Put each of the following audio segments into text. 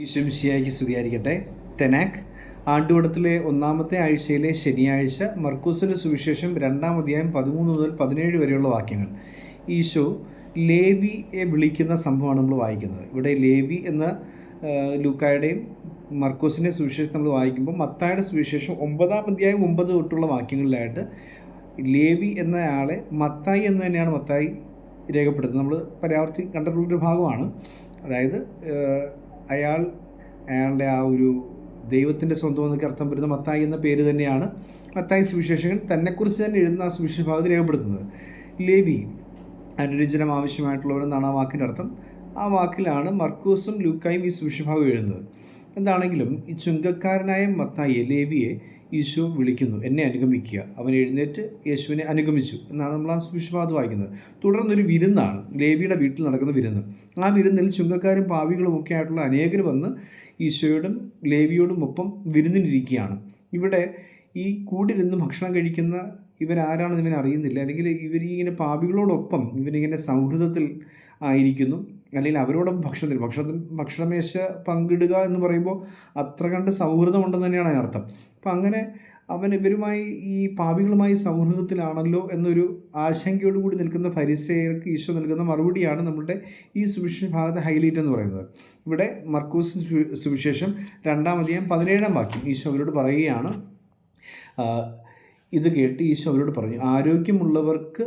ഈശ്വംശിയായിക്ക് സ്തുതിയായിരിക്കട്ടെ. തെനാക് ആണ്ടുവടത്തിലെ ഒന്നാമത്തെ ആഴ്ചയിലെ ശനിയാഴ്ച മർക്കൂസിന്റെ സുവിശേഷം രണ്ടാം അധ്യായം പതിമൂന്ന് മുതൽ പതിനേഴ് വരെയുള്ള വാക്യങ്ങൾ. ഈശോ ലേവിയെ വിളിക്കുന്ന സംഭവമാണ് നമ്മൾ വായിക്കുന്നത്. ഇവിടെ ലേവി എന്ന ലൂക്കായുടെയും മർക്കോസിന്റെ സുവിശേഷം നമ്മൾ വായിക്കുമ്പോൾ മത്തായുടെ സുവിശേഷം ഒമ്പതാം അധ്യായം ഒമ്പത് തൊട്ടുള്ള വാക്യങ്ങളിലായിട്ട് ലേവി എന്നയാളെ മത്തായി എന്ന് തന്നെയാണ് മത്തായി രേഖപ്പെടുത്തുന്നത്. നമ്മൾ പരാവർത്തി കണ്ടിട്ടുള്ളൊരു ഭാഗമാണ്. അതായത് അയാൾ അയാളുടെ ആ ഒരു ദൈവത്തിന്റെ സ്വന്തം എന്നൊക്കെ അർത്ഥം വരുന്ന മത്തായി എന്ന പേര് തന്നെയാണ് മത്തായി സുവിശേഷകൻ തന്നെക്കുറിച്ച് തന്നെ എഴുതുന്ന ആ സുവിശേഷ ഭാഗത്ത് രേഖപ്പെടുത്തുന്നത്. ലേവി അനുരഞ്ജനം ആവശ്യമായിട്ടുള്ളവരെന്നാണ് ആ വാക്കിന്റെ അർത്ഥം. ആ വാക്കിലാണ് മർക്കൂസും ലൂക്കായും ഈ സുവിശേഷഭാഗം എഴുതുന്നത്. എന്താണെങ്കിലും ഈ ചുങ്കക്കാരനായ മത്തായി ലേവിയെ ഈശോ വിളിക്കുന്നു എന്നെ അനുഗമിക്കുക. അവൻ എഴുന്നേറ്റ് യേശുവിനെ അനുഗമിച്ചു എന്നാണ് നമ്മൾ ആ സുവിശേഷഭാഗത്ത് വായിക്കുന്നത്. തുടർന്നൊരു വിരുന്നാണ് ലേവിയുടെ വീട്ടിൽ നടക്കുന്ന വിരുന്ന്. ആ വിരുന്നിൽ ചുങ്കക്കാരും പാവികളും ഒക്കെ ആയിട്ടുള്ള അനേകർ വന്ന് ഈശോയോടും ലേവിയോടും ഒപ്പം വിരുന്നിനിരിക്കുകയാണ്. ഇവിടെ ഈ കൂടിരുന്ന് ഭക്ഷണം കഴിക്കുന്ന ഇവരാരാണെന്ന് ഇവൻ അറിയുന്നില്ല അല്ലെങ്കിൽ ഇവരിങ്ങനെ ഇങ്ങനെ പാപികളോടൊപ്പം ഇവരിങ്ങനെ സൗഹൃദത്തിൽ ആയിരിക്കുന്നു. അല്ലെങ്കിൽ അവരോടൊപ്പം ഭക്ഷണത്തിൽ ഭക്ഷണത്തിൽ ഭക്ഷണമേശ പങ്കിടുക എന്ന് പറയുമ്പോൾ അത്ര കണ്ട് സൗഹൃദമുണ്ടെന്ന് തന്നെയാണ് അതിനർത്ഥം അപ്പം അങ്ങനെ അവൻ ഇവരുമായി ഈ പാപികളുമായി സൗഹൃദത്തിലാണല്ലോ എന്നൊരു ആശങ്കയോടുകൂടി നിൽക്കുന്ന ഫരിസേയർക്ക് ഈശോ നൽകുന്ന മറുപടിയാണ് നമ്മളുടെ ഈ സുവിശേഷ ഭാഗത്തെ ഹൈലൈറ്റ് എന്ന് പറയുന്നത്. ഇവിടെ മർക്കൂസ് സുവിശേഷം രണ്ടാമധികം പതിനേഴാം വാക്യം ഈശോ അവരോട് പറയുകയാണ് ഇത് കേട്ട് ഈശോ അവരോട് പറഞ്ഞു ആരോഗ്യമുള്ളവർക്ക്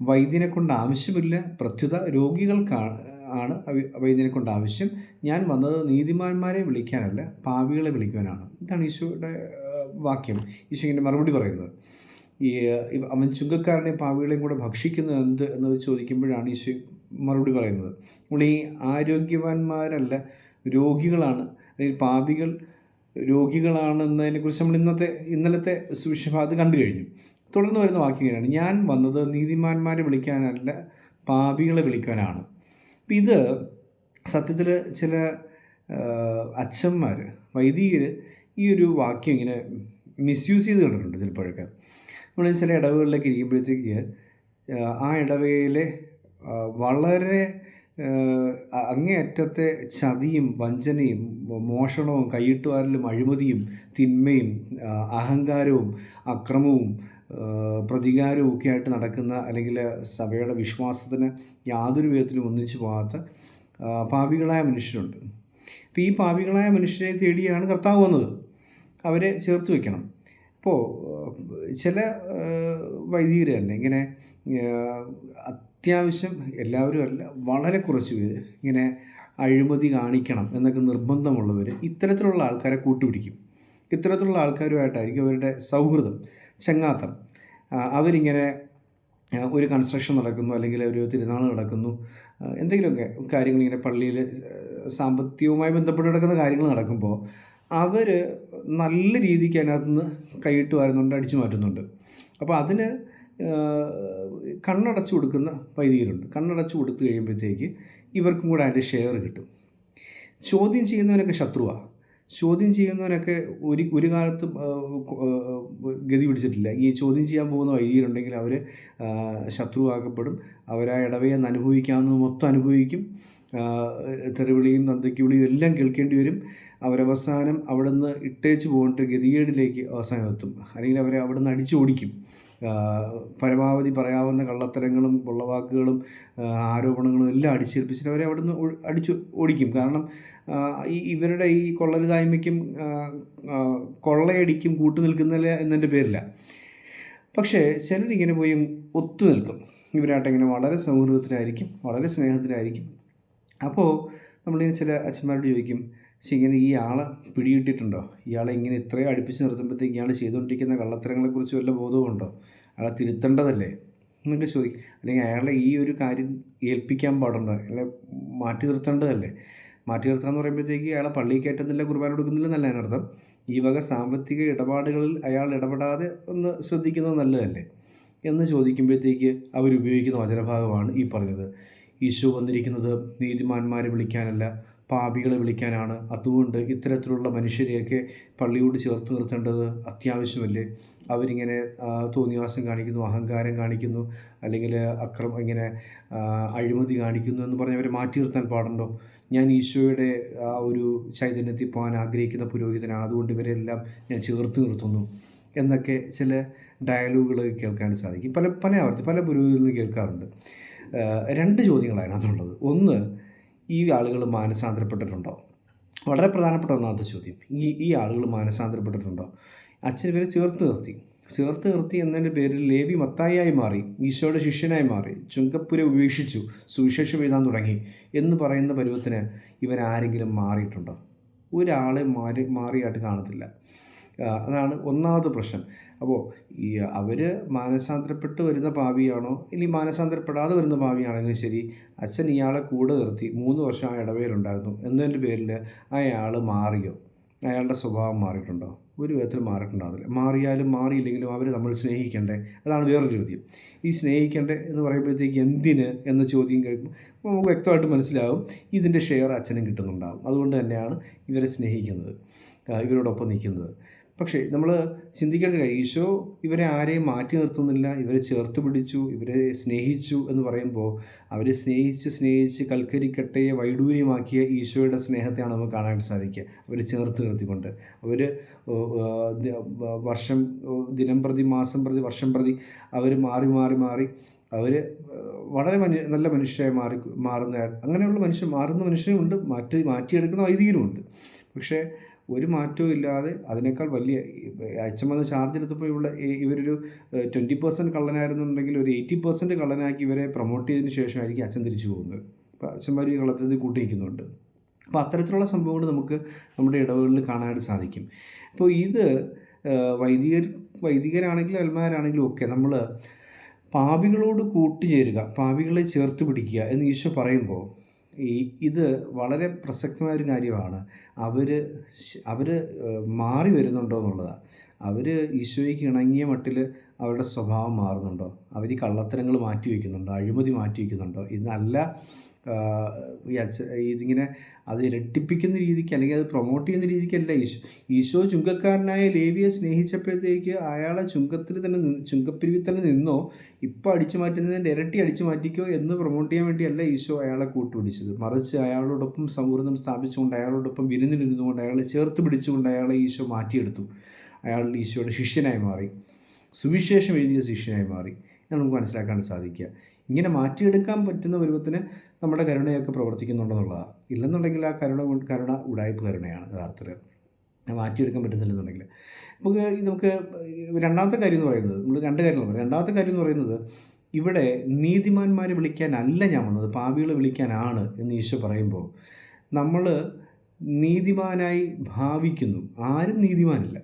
വൈദ്യനെ കൊണ്ട് ആവശ്യമില്ല. പ്രത്യുത രോഗികൾക്കാണ് ആണ് വൈദ്യനെ കൊണ്ട് ആവശ്യം. ഞാൻ വന്നത് നീതിമാന്മാരെ വിളിക്കാനല്ല പാവികളെ വിളിക്കുവാനാണ്. ഇതാണ് ഈശോയുടെ വാക്യം. ഈശോ ഇങ്ങനെ മറുപടി പറയുന്നത്. ഈ അവൻ ചുങ്കക്കാരനെ പാവികളെയും കൂടെ ഭക്ഷിക്കുന്നത് എന്ത് എന്ന് ചോദിക്കുമ്പോഴാണ് ഈശോ മറുപടി പറയുന്നത്. നമ്മൾ ഈ ആരോഗ്യവാന്മാരല്ല രോഗികളാണ്. അല്ലെങ്കിൽ പാപികൾ രോഗികളാണെന്നതിനെക്കുറിച്ച് നമ്മൾ ഇന്നത്തെ ഇന്നലത്തെ സുവിശേഷഭാഗത്ത് കണ്ടു കഴിഞ്ഞു. തുടർന്ന് വരുന്ന വാക്യങ്ങളാണ് ഞാൻ വന്നത് നീതിമാന്മാരെ വിളിക്കാനല്ല പാപികളെ വിളിക്കാനാണ്. അപ്പം ഇത് സത്യത്തിൽ ചില അച്ഛന്മാർ വൈദികർ ഈ ഒരു വാക്യം ഇങ്ങനെ മിസ്യൂസ് ചെയ്ത് കണ്ടിട്ടുണ്ട് ചിലപ്പോഴൊക്കെ. നമ്മൾ ചില ഇടവകളിലൊക്കെ ഇരിക്കുമ്പോഴത്തേക്ക് ആ, ഇടവയിലെ വളരെ അങ്ങേയറ്റത്തെ ചതിയും വഞ്ചനയും മോഷണവും കൈയിട്ടുവാരലും അഴിമതിയും തിന്മയും അഹങ്കാരവും അക്രമവും ഒക്കെ ആയിട്ട് നടക്കുന്ന അല്ലെങ്കിൽ സഭയുടെ വിശ്വാസത്തിന് യാതൊരു വിധത്തിലും ഒന്നിച്ചു പോകാത്ത പാപികളായ മനുഷ്യരുണ്ട്. അപ്പോൾ ഈ പാപികളായ മനുഷ്യരെ തേടിയാണ് കർത്താവ് വന്നത്. അവരെ ചേർത്ത് വെക്കണം. അപ്പോൾ ചില വൈദികർ തന്നെ ഇങ്ങനെ അത്യാവശ്യം എല്ലാവരും അല്ല വളരെ കുറച്ച് പേര് ഇങ്ങനെ അഴിമതി കാണിക്കണം എന്നൊക്കെ നിർബന്ധമുള്ളവർ ഇത്തരത്തിലുള്ള ആൾക്കാരെ കൂട്ടുപിടിക്കും. ഇത്തരത്തിലുള്ള ആൾക്കാരുമായിട്ടായിരിക്കും അവരുടെ സൗഹൃദം. ചങ്ങാത്തം. അവരിങ്ങനെ ഒരു കൺസ്ട്രക്ഷൻ നടക്കുന്നു അല്ലെങ്കിൽ ഒരു തിരുനാൾ നടക്കുന്നു. എന്തെങ്കിലുമൊക്കെ കാര്യങ്ങൾ ഇങ്ങനെ പള്ളിയിൽ സാമ്പത്തികവുമായി ബന്ധപ്പെട്ട് കിടക്കുന്ന കാര്യങ്ങൾ നടക്കുമ്പോൾ അവർ നല്ല രീതിക്ക് അതിനകത്ത് നിന്ന് കൈയിട്ട് വരുന്നുണ്ട് അടിച്ചു മാറ്റുന്നുണ്ട്. അപ്പോൾ അതിന് കണ്ണടച്ചു കൊടുക്കുന്ന വൈദികരുണ്ട്. കണ്ണടച്ചു കൊടുത്തു കഴിയുമ്പോഴത്തേക്ക് ഇവർക്കും കൂടെ അതിന്റെ ഷെയർ കിട്ടും. ചോദ്യം ചെയ്യുന്നവനൊക്കെ ശത്രുവാണ് ചോദ്യം ചെയ്യുന്നവനൊക്കെ ഒരു ഒരു കാലത്തും ഗതി പിടിച്ചിട്ടില്ല. ഈ ചോദ്യം ചെയ്യാൻ പോകുന്ന വൈദികരുണ്ടെങ്കിൽ അവർ ശത്രുവാക്കപ്പെടും. അവരാ ഇടവയെ അനുഭവിക്കാവുന്നത് മൊത്തം അനുഭവിക്കും. തെറിവിളിയും നന്ദയ്ക്കുവിളിയും എല്ലാം കേൾക്കേണ്ടി വരും. അവരവസാനം അവിടെ നിന്ന് ഇട്ടേച്ച് പോകേണ്ട ഗതികേടിലേക്ക് അവസാനം എത്തും. അല്ലെങ്കിൽ അവരെ അവിടെ നിന്ന് അടിച്ചോടിക്കും. ആ, പരമാവധി പറയാവുന്ന കള്ളത്തരങ്ങളും കൊള്ളവാക്കുകളും ആരോപണങ്ങളും എല്ലാം അടിച്ചേൽപ്പിച്ചിട്ട് അവരെ അവിടെ നിന്ന് അടിച്ചു ഓടിക്കും. കാരണം ഈ ഇവരുടെ ഈ കൊള്ളരുതായ്മയ്ക്കും കൊള്ളയടിക്കും കൂട്ടു നിൽക്കുന്നില്ല എന്നതിന്റെ പേരില്ല. പക്ഷേ ചിലരിങ്ങനെ പോയി ഒത്തു നിൽക്കും. ഇവരായിട്ട് ഇങ്ങനെ വളരെ സൗഹൃദത്തിലായിരിക്കും വളരെ സ്നേഹത്തിലായിരിക്കും. അപ്പോൾ നമ്മളിങ്ങനെ ചില അച്ഛന്മാരോട് ചോദിക്കും പക്ഷെ ഇങ്ങനെ ഈ ആളെ പിടികിട്ടിട്ടുണ്ടോ ഇയാളെ ഇങ്ങനെ ഇത്രയും അടുപ്പിച്ച് നിർത്തുമ്പോഴത്തേക്ക് ഇയാൾ ചെയ്തുകൊണ്ടിരിക്കുന്ന കള്ളത്തരങ്ങളെക്കുറിച്ച് വല്ല ബോധവുമുണ്ടോ അയാളെ തിരുത്തേണ്ടതല്ലേ? എന്നൊക്കെ ചോദിക്കും. അല്ലെങ്കിൽ അയാളെ ഈ ഒരു കാര്യം ഏൽപ്പിക്കാൻ പാടുണ്ടോ? അയാളെ മാറ്റി നിർത്തേണ്ടതല്ലേ? മാറ്റി നിർത്തുക പറയുമ്പോഴത്തേക്ക് അയാളെ പള്ളിയിൽ കയറ്റുന്നില്ല കുർബാന കൊടുക്കുന്നില്ല എന്നല്ല അതിനർത്ഥം. ഈ വക സാമ്പത്തിക ഇടപാടുകളിൽ അയാൾ ഇടപെടാതെ ഒന്ന് ശ്രദ്ധിക്കുന്നത് നല്ലതല്ലേ? എന്ന് ചോദിക്കുമ്പോഴത്തേക്ക് അവരുപയോഗിക്കുന്ന വചനഭാഗമാണ് ഈ പറഞ്ഞത്. ഈശോ വന്നിരിക്കുന്നത് നീതിമാന്മാരെ വിളിക്കാനല്ല പാപികളെ വിളിക്കാനാണ്. അതുകൊണ്ട് ഇത്തരത്തിലുള്ള മനുഷ്യരെയൊക്കെ പള്ളിയോട് ചേർത്ത് നിർത്തേണ്ടത് അത്യാവശ്യമല്ലേ? അവരിങ്ങനെ തോന്നിവാസം കാണിക്കുന്നു അഹങ്കാരം കാണിക്കുന്നു അല്ലെങ്കിൽ അക്രമം ഇങ്ങനെ അഴിമതി കാണിക്കുന്നു എന്ന് പറഞ്ഞ് അവരെ മാറ്റി നിർത്താൻ പാടുണ്ടോ? ഞാൻ ഈശോയുടെ ആ ഒരു ചൈതന്യത്തിൽ പോകാൻ ആഗ്രഹിക്കുന്ന പുരോഹിതനാണ്. അതുകൊണ്ട് ഇവരെല്ലാം ഞാൻ ചേർത്ത് നിർത്തുന്നു. എന്നൊക്കെ ചില ഡയലോഗുകൾ കേൾക്കാൻ സാധിക്കും. പല പല ആവർത്തി പല പുരോഹിതരിൽ കേൾക്കാറുണ്ട്. രണ്ട് ചോദ്യങ്ങളാണ് അതിനുള്ളത്. ഒന്ന് ഈ ആളുകൾ മാനസാന്തരപ്പെട്ടിട്ടുണ്ടോ? വളരെ പ്രധാനപ്പെട്ട ഒന്നാമത്തെ ചോദ്യം. ഈ ഈ ആളുകൾ മാനസാന്തരപ്പെട്ടിട്ടുണ്ടോ? അച്ഛൻ ഇവരെ ചേർത്ത് നിർത്തി. ചേർത്ത് നിർത്തി എന്നതിന്റെ പേരിൽ ലേവി മത്തായിയായി മാറി ഈശോയുടെ ശിഷ്യനായി മാറി ചുങ്കപ്പുര ഉപേക്ഷിച്ചു സുവിശേഷം എഴുതാൻ തുടങ്ങി എന്ന് പറയുന്ന പരുവത്തിന് ഇവരാരെങ്കിലും മാറിയിട്ടുണ്ടോ? ഒരാളെ മാറി മാറിയായിട്ട് കാണത്തില്ല. അതാണ് ഒന്നാമത് പ്രശ്നം. അപ്പോൾ ഈ അവർ മാനസാന്തരപ്പെട്ട് വരുന്ന ഭാവിയാണോ? ഇനി മാനസാന്തരപ്പെടാതെ വരുന്ന ഭാവിയാണെങ്കിലും ശരി അച്ഛൻ ഇയാളെ കൂടെ നിർത്തി മൂന്ന് വർഷം ആ ഇടവേലുണ്ടായിരുന്നു എന്നതിന്റെ പേരിൽ അയാൾ മാറിയോ? അയാളുടെ സ്വഭാവം മാറിയിട്ടുണ്ടോ? ഒരു വിധത്തിൽ മാറിയിട്ടുണ്ടാവില്ല. മാറിയാലും മാറിയില്ലെങ്കിലും അവർ നമ്മൾ സ്നേഹിക്കണ്ടേ? അതാണ് വേറൊരു ചോദ്യം. ഈ സ്നേഹിക്കണ്ടേ എന്ന് പറയുമ്പോഴത്തേക്ക് എന്തിന് എന്ന ചോദ്യം കഴിയുമ്പോൾ നമുക്ക് വ്യക്തമായിട്ട് മനസ്സിലാവും ഇതിന്റെ ഷെയർ അച്ഛനും കിട്ടുന്നുണ്ടാവും. അതുകൊണ്ട് തന്നെയാണ് ഇവരെ സ്നേഹിക്കുന്നത് ഇവരോടൊപ്പം നിൽക്കുന്നത്. പക്ഷേ നമ്മൾ ചിന്തിക്കേണ്ട കാര്യം ഈശോ ഇവരെ ആരെയും മാറ്റി നിർത്തുന്നില്ല. ഇവരെ ചേർത്ത് പിടിച്ചു ഇവരെ സ്നേഹിച്ചു എന്ന് പറയുമ്പോൾ അവരെ സ്നേഹിച്ച് സ്നേഹിച്ച് കൽക്കരിക്കട്ടയെ വൈഡൂര്യമാക്കിയ ഈശോയുടെ സ്നേഹത്തെയാണ് നമുക്ക് കാണാനായിട്ട് സാധിക്കുക. അവരെ ചേർത്ത് നിർത്തിക്കൊണ്ട്. അവർ വർഷം ദിനം പ്രതി മാസം പ്രതി വർഷം പ്രതി അവർ മാറി മാറി മാറി അവർ വളരെ മനു നല്ല മനുഷ്യരായി മാറി മാറുന്ന അങ്ങനെയുള്ള മനുഷ്യൻ മാറുന്ന മനുഷ്യരുമുണ്ട്. മാറ്റി മാറ്റിയെടുക്കുന്ന വൈദികരുമുണ്ട്. പക്ഷേ ഒരു മാറ്റവും ഇല്ലാതെ അതിനേക്കാൾ വലിയ അച്ഛൻ വന്ന് ചാർജ് എടുത്തപ്പോൾ ഇവിടെ ഇവരൊരു ട്വന്റി പെർസെന്റ് കള്ളനായിരുന്നുണ്ടെങ്കിൽ ഒരു എയ്റ്റി പെർസെന്റ് കള്ളനാക്കി ഇവരെ പ്രൊമോട്ട് ചെയ്തതിന് ശേഷമായിരിക്കും അച്ഛൻ തിരിച്ചു പോകുന്നത്. അപ്പോൾ അച്ഛന്മാർ ഈ കള്ളത്തിൽ കൂട്ടിയിരിക്കുന്നുണ്ട്. അപ്പോൾ അത്തരത്തിലുള്ള സംഭവങ്ങൾ നമുക്ക് നമ്മുടെ ഇടവുകളിൽ കാണാനായിട്ട് സാധിക്കും. അപ്പോൾ ഇത് വൈദികർ വൈദികരാണെങ്കിലും അൽമാരാണെങ്കിലും ഒക്കെ നമ്മൾ പാപികളോട് കൂട്ടുചേരുക പാപികളെ ചേർത്ത് പിടിക്കുക എന്ന് ഈശോ പറയുമ്പോൾ ഈ ഇത് വളരെ പ്രസക്തമായൊരു കാര്യമാണ്. അവർ അവർ മാറി വരുന്നുണ്ടോ എന്നുള്ളതാണ് അവർ ഈശോയ്ക്ക് ഇണങ്ങിയ മട്ടിൽ അവരുടെ സ്വഭാവം മാറുന്നുണ്ടോ? അവർ ഈ കള്ളത്തരങ്ങൾ മാറ്റി വയ്ക്കുന്നുണ്ടോ അഴിമതി മാറ്റി വയ്ക്കുന്നുണ്ടോ ഇതല്ല ഇതിങ്ങനെ അത് ഇരട്ടിപ്പിക്കുന്ന രീതിക്ക് അല്ലെങ്കിൽ അത് പ്രൊമോട്ട് ചെയ്യുന്ന രീതിക്കല്ല ഈശോ. ഈശോ ചുങ്കക്കാരനായ ലേവിയെ സ്നേഹിച്ചപ്പോഴത്തേക്ക് അയാളെ ചുങ്കത്തിൽ തന്നെ ചുങ്കപ്പിരിവിൽ തന്നെ നിന്നോ ഇപ്പോൾ അടിച്ചു മാറ്റുന്നതിന്റെ ഇരട്ടി അടിച്ചു മാറ്റിക്കോ എന്ന് പ്രൊമോട്ട് ചെയ്യാൻ വേണ്ടിയല്ല ഈശോ അയാളെ കൂട്ടുപിടിച്ചത്. മറിച്ച് അയാളോടൊപ്പം സൗഹൃദം സ്ഥാപിച്ചുകൊണ്ട് അയാളോടൊപ്പം വിരുന്നിലിരുന്നുകൊണ്ട് അയാളെ ചേർത്ത് പിടിച്ചുകൊണ്ട് അയാളെ ഈശോ മാറ്റിയെടുത്തു. അയാൾ ഈശോയുടെ ശിഷ്യനായി മാറി. സുവിശേഷം എഴുതിയ ശിഷ്യനായി മാറി. നമുക്ക് മനസ്സിലാക്കാൻ സാധിക്കുക. ഇങ്ങനെ മാറ്റിയെടുക്കാൻ പറ്റുന്ന പരുവത്തിന് നമ്മുടെ കരുണയൊക്കെ പ്രവർത്തിക്കുന്നുണ്ടെന്നുള്ളതാണ് ഇല്ലെന്നുണ്ടെങ്കിൽ ആ കരുണ കരുണ ഉടായ്പ കരുണയാണ് യഥാർത്ഥത്തിൽ. മാറ്റിയെടുക്കാൻ പറ്റുന്നില്ലെന്നുണ്ടെങ്കിൽ. നമുക്ക് നമുക്ക് രണ്ടാമത്തെ കാര്യം എന്ന് പറയുന്നത് നമ്മൾ രണ്ട് കാര്യങ്ങൾ രണ്ടാമത്തെ കാര്യം എന്ന് പറയുന്നത് ഇവിടെ നീതിമാന്മാരെ വിളിക്കാനല്ല ഞാൻ വന്നത് പാപികളെ വിളിക്കാനാണ് എന്ന് ഈശോ പറയുമ്പോൾ നമ്മൾ നീതിമാനായി ഭാവിക്കുന്നു. ആരും നീതിമാനില്ല.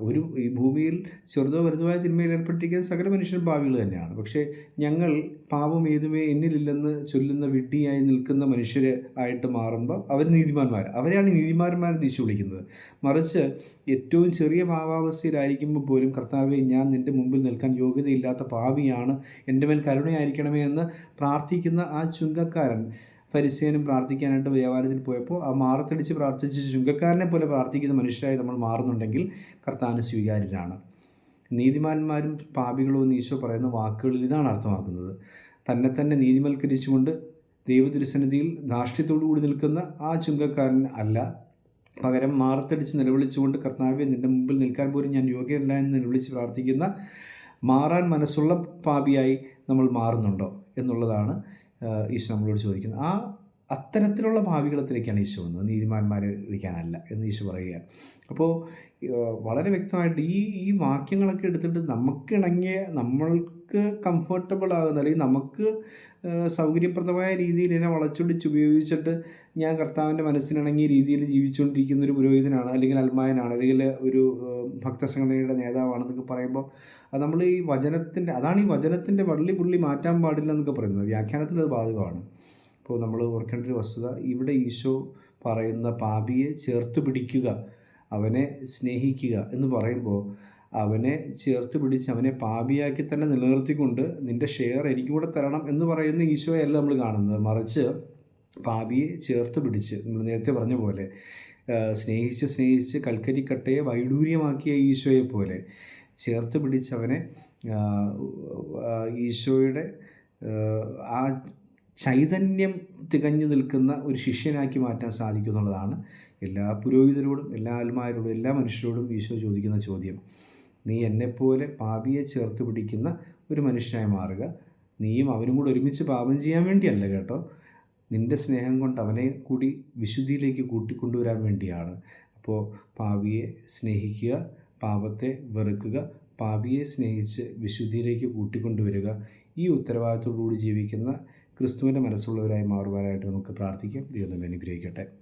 ഒരു ഈ ഭൂമിയിൽ ചെറുതോ വലുതുമായ തിന്മയിൽ ഏർപ്പെട്ടിരിക്കുന്ന സകല മനുഷ്യരും ഭാവികൾ തന്നെയാണ്. പക്ഷേ ഞങ്ങൾ പാപം ഏതുമേ എന്നിലില്ലെന്ന് ചൊല്ലുന്ന വിഡ്ഢിയായി നിൽക്കുന്ന മനുഷ്യർ ആയിട്ട് മാറുമ്പോൾ അവർ നീതിമാന്മാർ അവരെയാണ് നീതിമാന്മാരെ തിരിച്ചു വിളിക്കുന്നത്. മറിച്ച് ഏറ്റവും ചെറിയ പാവാവസ്ഥയിലായിരിക്കുമ്പോൾ പോലും കർത്താവെ ഞാൻ നിന്റെ മുമ്പിൽ നിൽക്കാൻ യോഗ്യതയില്ലാത്ത പാവിയാണ് എന്റെ മേൽ കരുണയായിരിക്കണമേ എന്ന് പ്രാർത്ഥിക്കുന്ന ആ ചുങ്കക്കാരൻ പരിസേനും പ്രാർത്ഥിക്കാനായിട്ട് ദേവാലയത്തിൽ പോയപ്പോൾ ആ മാറത്തടിച്ച് പ്രാർത്ഥിച്ച് ചുങ്കക്കാരനെ പോലെ പ്രാർത്ഥിക്കുന്ന മനുഷ്യരായി നമ്മൾ മാറുന്നുണ്ടെങ്കിൽ കർത്താവിന് സ്വീകാര്യരാണ്. നീതിമാന്മാരും പാപികളും എന്ന് ഈശോ പറയുന്ന വാക്കുകളിൽ ഇതാണ് അർത്ഥമാക്കുന്നത്. തന്നെ തന്നെ നീതിമൽക്കരിച്ചുകൊണ്ട് ദൈവതിരുസന്നിധിയിൽ ധാർഷ്ട്യത്തോടു കൂടി നിൽക്കുന്ന ആ ചുങ്കക്കാരൻ അല്ല. പകരം മാറത്തടിച്ച് നിലവിളിച്ചുകൊണ്ട് കർത്താവെ നിന്റെ മുമ്പിൽ നിൽക്കാൻ പോലും ഞാൻ യോഗ്യനല്ല എന്ന് നിലവിളിച്ച് പ്രാർത്ഥിക്കുന്ന മാറാൻ മനസ്സുള്ള പാപിയായി നമ്മൾ മാറുന്നുണ്ടോ എന്നുള്ളതാണ് ഈശോ നമ്മളോട് ചോദിക്കുന്നത് ആ അത്തരത്തിലുള്ള ഭാവികളത്തിലേക്കാണ് ഈശോ വന്നത്. നീതിമാന്മാരെ വിളിക്കാനല്ല എന്ന് ഈശോ പറയുക. അപ്പോൾ വളരെ വ്യക്തമായിട്ട് ഈ ഈ വാക്യങ്ങളൊക്കെ എടുത്തിട്ട് നമുക്കിണങ്ങിയ നമ്മൾക്ക് കംഫർട്ടബിൾ ആകുന്ന അല്ലെങ്കിൽ നമുക്ക് സൗകര്യപ്രദമായ രീതിയിൽ ഇതിനെ വളച്ചൊടിച്ച് ഉപയോഗിച്ചിട്ട് ഞാൻ കർത്താവിന്റെ മനസ്സിനിണങ്ങിയ രീതിയിൽ ജീവിച്ചുകൊണ്ടിരിക്കുന്ന ഒരു പുരോഹിതനാണ് അല്ലെങ്കിൽ അൽമായനാണ് അല്ലെങ്കിൽ ഒരു ഭക്തസംഘടനയുടെ നേതാവാണെന്നൊക്കെ പറയുമ്പോൾ അത് നമ്മൾ ഈ വചനത്തിന്റെ അതാണ് ഈ വചനത്തിന്റെ വള്ളി പുള്ളി മാറ്റാൻ പാടില്ല എന്നൊക്കെ പറയുന്നത്. വ്യാഖ്യാനത്തിൽ അത് ബാധകമാണ്. ഇപ്പോൾ നമ്മൾ ഓർക്കേണ്ട ഒരു വസ്തുത ഇവിടെ ഈശോ പറയുന്ന പാപിയെ ചേർത്ത് പിടിക്കുക അവനെ സ്നേഹിക്കുക എന്ന് പറയുമ്പോൾ അവനെ ചേർത്ത് പിടിച്ച് അവനെ പാപിയാക്കി തന്നെ നിലനിർത്തിക്കൊണ്ട് നിന്റെ ഷെയർ എനിക്കും കൂടെ തരണം എന്ന് പറയുന്ന ഈശോയല്ല നമ്മൾ കാണുന്നത്. മറിച്ച് പാപിയെ ചേർത്ത് പിടിച്ച് നമ്മൾ നേരത്തെ പറഞ്ഞ പോലെ സ്നേഹിച്ച് സ്നേഹിച്ച് കൽക്കരിക്കട്ടയെ വൈഡൂര്യമാക്കിയ ഈശോയെ പോലെ ചേർത്ത് പിടിച്ചവനെ ഈശോയുടെ ആ ചൈതന്യം തികഞ്ഞു നിൽക്കുന്ന ഒരു ശിഷ്യനാക്കി മാറ്റാൻ സാധിക്കും എന്നുള്ളതാണ് എല്ലാ പുരോഹിതരോടും എല്ലാ ആത്മാരോടും എല്ലാ മനുഷ്യരോടും ഈശോ ചോദിക്കുന്ന ചോദ്യം. നീ എന്നെപ്പോലെ പാപിയെ ചേർത്ത് പിടിക്കുന്ന ഒരു മനുഷ്യനായി മാറുക. നീയും അവനും കൂടെ ഒരുമിച്ച് പാപം ചെയ്യാൻ വേണ്ടിയല്ല കേട്ടോ. നിന്റെ സ്നേഹം കൊണ്ട് അവനെ കൂടി വിശുദ്ധിയിലേക്ക് കൂട്ടിക്കൊണ്ടുവരാൻ വേണ്ടിയാണ്. അപ്പോൾ പാവിയെ സ്നേഹിക്കുക പാപത്തെ വെറുക്കുക പാപിയെ സ്നേഹിച്ച് വിശുദ്ധിയിലേക്ക് കൂട്ടിക്കൊണ്ടുവരിക ഈ ഉത്തരവാദിത്തോടുകൂടി ജീവിക്കുന്ന ക്രിസ്തുവിന്റെ മനസ്സുള്ളവരായി മാറുവാനായിട്ട് നമുക്ക് പ്രാർത്ഥിക്കാം. ദൈവം അനുഗ്രഹിക്കട്ടെ.